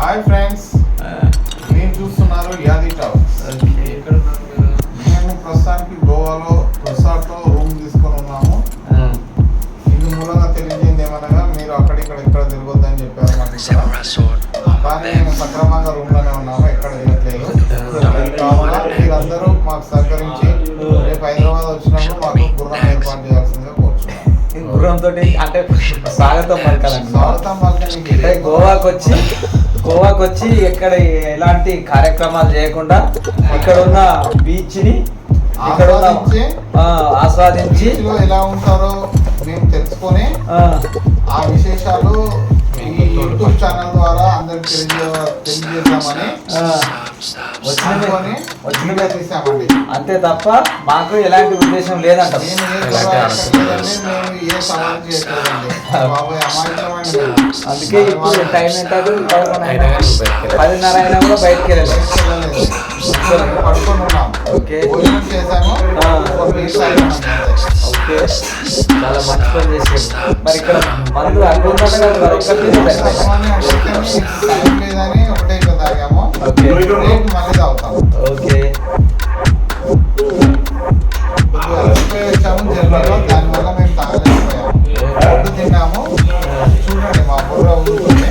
Hi friends మీరు చూస్తున్నారు? యాది టాక్స్ మేము ప్రస్తుతానికి గోవాలో రిసార్ట్లో రూమ్ తీసుకొని ఉన్నాము. ఇందు మూలంగా తెలియజేయండి ఏమనగా మీరు అక్కడిక్కడ ఇక్కడ తిరగొద్దని చెప్పారు మాకు. కానీ మేము సక్రమంగా రూమ్లోనే ఉన్నాము ఎక్కడ తిరగట్లేదు. కావున మీరందరూ మాకు సహకరించి రేపు హైదరాబాద్ వచ్చినప్పుడు మాకు గుర్రం ఏర్పాటు కోరుచున్నాం గుర్రంతో అంటే స్వాగతం పలకాలండి. స్వాగతం పలికే మీకు అంటే గోవాకి వచ్చి గోవాకి వచ్చి ఎక్కడ ఎలాంటి కార్యక్రమాలు చేయకుండా ఇక్కడ ఉన్న బీచ్ని ఇక్కడ ఉన్న ఆస్వాదించి ఆ, ఆస్వాదించి బీచ్లో ఎలా ఉంటారో మేము తెలుసుకొని ఆ, ఆ విశేషాలు ఈ యూట్యూబ్ ఛానల్ ద్వారా అందరికి వచ్చినవే వచ్చినవే తీసామండి అంతే తప్ప మాకు ఎలాంటి ఉద్దేశం లేదంట. అందుకే ఇప్పుడు టైం ఎంత. పదిన్నర అయినా కూడా బయటకు వెళ్ళలేదు. ఓకే. చేశాము. ఓకే. చాలా మంచి పని చేసారు మరి ఇక్కడ మందు లేదని ఒకటే తాగాము ఓకే. మళ్ళీ తాగుతాం వచ్చాము జర్నీలో దానివల్ల మేము తాగలేకపోయాము తిన్నాము చూడండి మా బుర్ర ఊరుకుంటే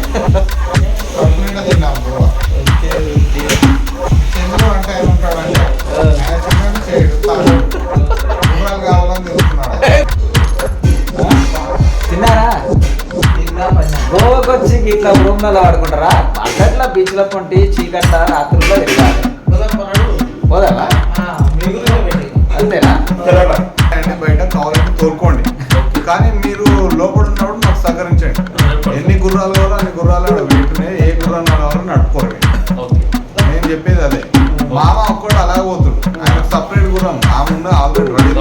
వచ్చి ఇట్లా రూమ్లలో ఆడుకుంటారా? అట్లా బీచ్లో పొంటి చీకట్ల రాత్రుల్లో తిరగాలి పోదావా? అంతేనా? బయట కావాలంటే తోలుకోండి. కానీ మీరు లోపల ఉన్నప్పుడు మాకు సహకరించండి. ఎన్ని గుర్రాలు కావాలో అన్ని గుర్రాలు ఆడ వీటినే ఏ గుర్రాలు కావాలో నడుపుకోండి. నేను చెప్పేది అదే. మామ ఒక్కడు అలాగే పోతుడు. ఆయన సపరేట్ గుర్రం. ఆమె ఉన్న ఆల్రెడీ రెడీ